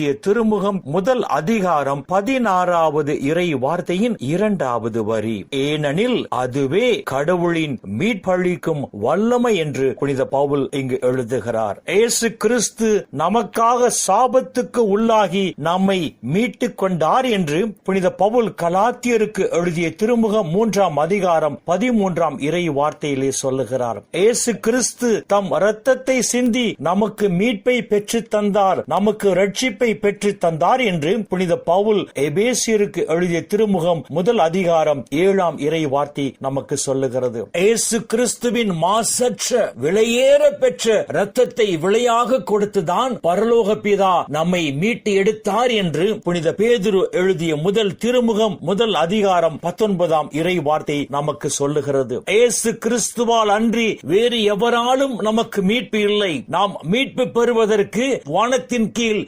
எழுதிய திருமுகம் முதல் அதிகாரம் பதினாறாவது இறை வார்த்தையின் இரண்டாவது வரி. ஏனெனில் அதுவே கடவுளின் மீட்பளிக்கும் வல்லமை என்று புனித பவுல் இங்கு எழுதுகிறார். ஏசு கிறிஸ்து நமக்காக சாபத்துக்கு உள்ளாகி நம்மை மீட்டுக் கொண்டார் என்று புனித பவுல் கலாத்தியருக்கு எழுதிய திருமுகம் மூன்றாம் அதிகாரம் பதிமூன்றாம் இறை வார்த்தையிலே சொல்லுகிறார். ஏசு கிறிஸ்து தம் இரத்தத்தை சிந்தி நமக்கு மீட்பை பெற்று தந்தார். நமக்கு ரட்சிப்பை பெற்று தந்தார் என்று புனித பவுல் எபேசியருக்கு எழுதிய திருமுகம் முதல் அதிகாரம் ஏழாம் இறை வார்த்தை நமக்கு சொல்லுகிறது. இயேசு கிறிஸ்துவின் மாசற்ற விலையேற பெற்ற ரத்தத்தை விலையாக கொடுத்துதான் பரலோக பிதா நம்மை மீட்டு எடுத்தார் என்று புனித பேதுரு எழுதிய முதல் திருமுகம் முதல் அதிகாரம் பத்தொன்பதாம் இறை வார்த்தை நமக்கு சொல்லுகிறது. இயேசு கிறிஸ்துவால் அன்றி வேறு எவராலும் நமக்கு மீட்பு இல்லை. நாம் மீட்பு பெறுவதற்கு வானத்தின் கீழ்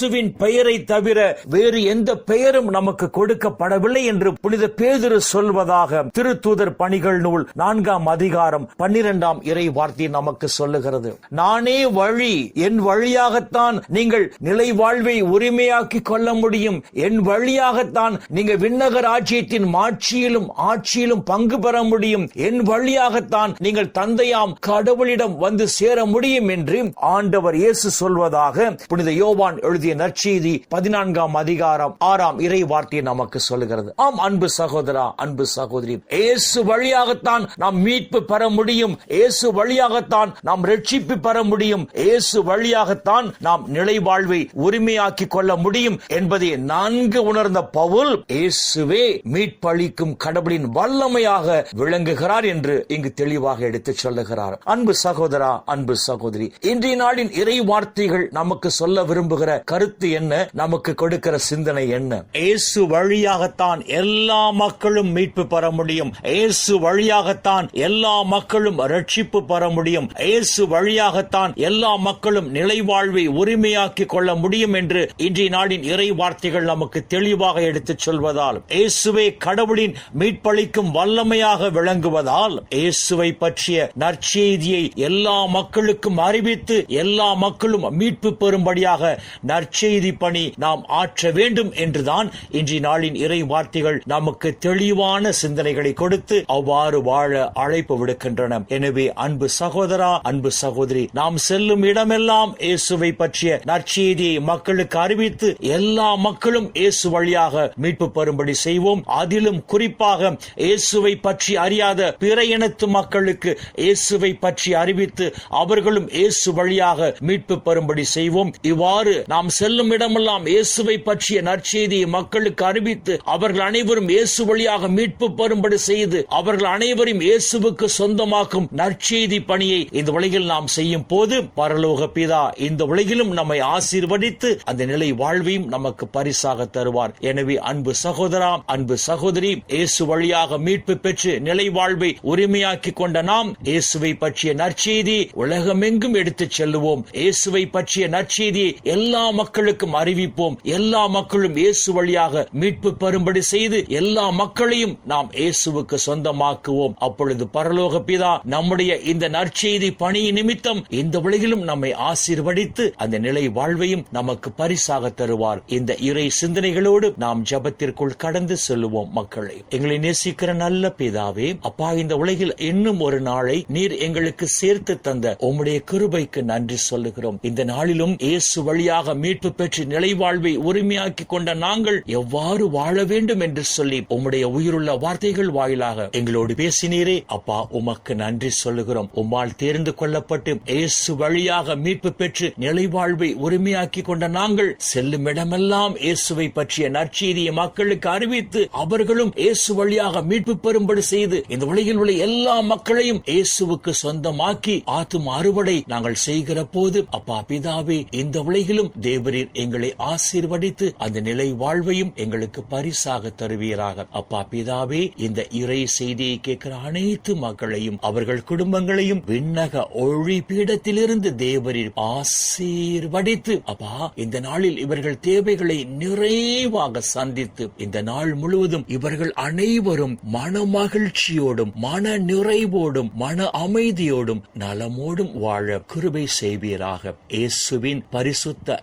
இயேசுவின் பெயரை தவிர வேறு எந்த பெயரும் நமக்கு கொடுக்கப்படவில்லை என்று புனித பேதுரு சொல்வதாக திருத்தூதர் பணிகள் நூல் நான்காம் அதிகாரம் பன்னிரெண்டாம் இறை வார்த்தை நமக்கு சொல்லுகிறது. நானே வழி என் வழியாகத்தான் நீங்கள் நிலை வாழ்வை உரிமையாக்கிக் கொள்ள முடியும். என் வழியாகத்தான் நீங்க விண்ணக ராஜ்யத்தின் மாட்சியிலும் ஆட்சியிலும் பங்கு பெற முடியும். என் வழியாகத்தான் நீங்கள் தந்தையாம் கடவுளிடம் வந்து சேர முடியும் என்று ஆண்டவர் இயேசு சொல்வதாக புனித யோவான் எழுதிய எழுதிய நற்செய்தி பதினான்காம் அதிகாரம் ஆறாம் இறை வார்த்தையை நமக்கு சொல்லுகிறது. ஆம் அன்பு சகோதரா அன்பு சகோதரி. இயேசு வழியாகத்தான் நாம் மீட்பு பெற முடியும். இயேசு வழியாகத்தான் நாம் ரட்சிப்பு பெற முடியும். இயேசு வழியாகத்தான் நாம் நிலை வாழ்வை உரிமையாக்கிக் கொள்ள முடியும் என்பதை நன்கு உணர்ந்த பவுல் இயேசுவே மீட்பளிக்கும் கடவுளின் வல்லமையாக விளங்குகிறார் என்று இங்கு தெளிவாக எடுத்துச் சொல்லுகிறார். அன்பு சகோதரா அன்பு சகோதரி இன்றைய நாளின் இறை வார்த்தைகள் நமக்கு சொல்ல விரும்புகிற கருத்து என்ன? நமக்கு கொடுக்கிற சிந்தனை என்ன? இயேசு வழியாகத்தான் எல்லா மக்களும் மீட்பு பெற முடியும். இயேசு வழியாகத்தான் எல்லா மக்களும் ரட்சிப்பு பெற முடியும். இயேசு வழியாகத்தான் எல்லா மக்களும் நிலை வாழ்வை உரிமையாக்கி கொள்ள முடியும் என்று இன்றைய நாளின் இறை வார்த்தைகள் நமக்கு தெளிவாக எடுத்துச் சொல்வதால் இயேசுவே கடவுளின் மீட்பளிக்கும் வல்லமையாக விளங்குவதால் இயேசுவை பற்றிய நற்செய்தியை எல்லா மக்களுக்கும் அறிவித்து எல்லா மக்களும் மீட்பு பெறும்படியாக நற்செய்தி பணி நாம் ஆற்ற வேண்டும் என்றுதான் இன்றைய நாளின் இறை வார்த்தைகள் நமக்கு தெளிவான சிந்தனைகளை கொடுத்து அவ்வாறு வாழ அழைப்பு விடுக்கின்றன. எனவே அன்பு சகோதரா அன்பு சகோதரி நாம் செல்லும் இடமெல்லாம் இயேசுவை பற்றிய நற்செய்தியை மக்களுக்கு அறிவித்து எல்லா மக்களும் இயேசு வழியாக மீட்பு பெறும்படி செய்வோம். அதிலும் குறிப்பாக இயேசுவை பற்றி அறியாத பிற இனத்து மக்களுக்கு இயேசுவை பற்றி அறிவித்து அவர்களும் இயேசு வழியாக மீட்பு பெறும்படி செய்வோம். இவ்வாறு நாம் நாம் செல்லும் இடமெல்லாம் இயேசுவை பற்றிய நற்செய்தியை மக்களுக்கு அறிவித்து அவர்கள் அனைவரும் இயேசு வழியாக மீட்பு பெறும்படி செய்து அவர்கள் அனைவரும் இயேசுவுக்கு சொந்தமாக்கும் நற்செய்தி பணியை இந்த உலகில் நாம் செய்யும் போது பரலோக பிதா இந்த உலகிலும் நம்மை ஆசீர்வதித்து அந்த நிலை வாழ்வையும் நமக்கு பரிசாக தருவார். எனவே அன்பு சகோதரா அன்பு சகோதரி இயேசு வழியாக மீட்பு பெற்று நிலை வாழ்வை உரிமையாக்கி கொண்ட நாம் இயேசுவை பற்றிய நற்செய்தி உலகமெங்கும் எடுத்துச் செல்லுவோம். இயேசுவை பற்றிய நற்செய்தியை எல்லாம் மக்களுக்கும் அறிவிப்போம். எல்லா மக்களும் இயேசு வழியாக மீட்பு பெறும்படி செய்து எல்லா மக்களையும் நாம் இயேசுவுக்கு சொந்தமாக்குவோம். அப்பொழுது பரலோக பிதா நம்முடைய இந்த நற்செய்தி பணி நிமித்தம் இந்த உலகிலும் நம்மை ஆசீர்வதித்து அந்த நிலை வாழ்வையும் நமக்கு பரிசாக தருவார். இந்த இறை சிந்தனைகளோடு நாம் ஜபத்திற்குள் கடந்து செல்லுவோம் மக்களை. எங்களை நேசிக்கிற நல்ல பிதாவே அப்பா இந்த உலகில் இன்னும் ஒரு நாளை நீர் எங்களுக்கு சேர்த்து தந்த உம்முடைய கிருபைக்கு நன்றி சொல்லுகிறோம். இந்த நாளிலும் இயேசு வழியாக மீட்பு பெற்று நிலை வாழ்வை உரிமையாக்கி கொண்ட நாங்கள் எவ்வாறு வாழ வேண்டும் என்று சொல்லி உம்முடைய உயிருள்ள வார்த்தைகள் வாயிலாக எங்களோடு பேசினீரே. அப்பா உமக்கு நன்றி சொல்லுகிறோம். உம்மால் தேர்ந்து கொள்ளப்பட்டு இயேசு வழியாக மீட்பு பெற்று நிலை வாழ்வை உரிமையாக்கி கொண்ட நாங்கள் செல்லும் இடமெல்லாம் இயேசுவை பற்றிய நற்செய்தியை மக்களுக்கு அறிவித்து அவர்களும் இயேசு வழியாக மீட்பு பெறும்படி செய்து இந்த உலகில் உள்ள எல்லா மக்களையும் இயேசுவுக்கு சொந்தமாக்கி ஆத்தும் அறுவடை நாங்கள் செய்கிற போது அப்பா பிதாவே இந்த உலகிலும் தேவ தேவரீர் எங்களை ஆசீர்வதித்து அந்த நிலை வாழ்வையும் எங்களுக்கு பரிசாக தருவீராக. அப்பா பிதாவே இந்த இறை செய்தியை கேட்கிற அனைத்து மக்களையும் அவர்கள் குடும்பங்களையும் விண்ணக ஒழி பீடத்திலிருந்து தேவரீர் ஆசீர்வதித்து அப்பா இந்த நாளில் இவர்கள் தேவைகளை நிறைவாக சந்தித்து இந்த நாள் முழுவதும் இவர்கள் அனைவரும் மன மகிழ்ச்சியோடும் மன நிறைவோடும் மன அமைதியோடும் நலமோடும் வாழ கிருபை செய்வீராக. இயேசுவின் பரிசுத்த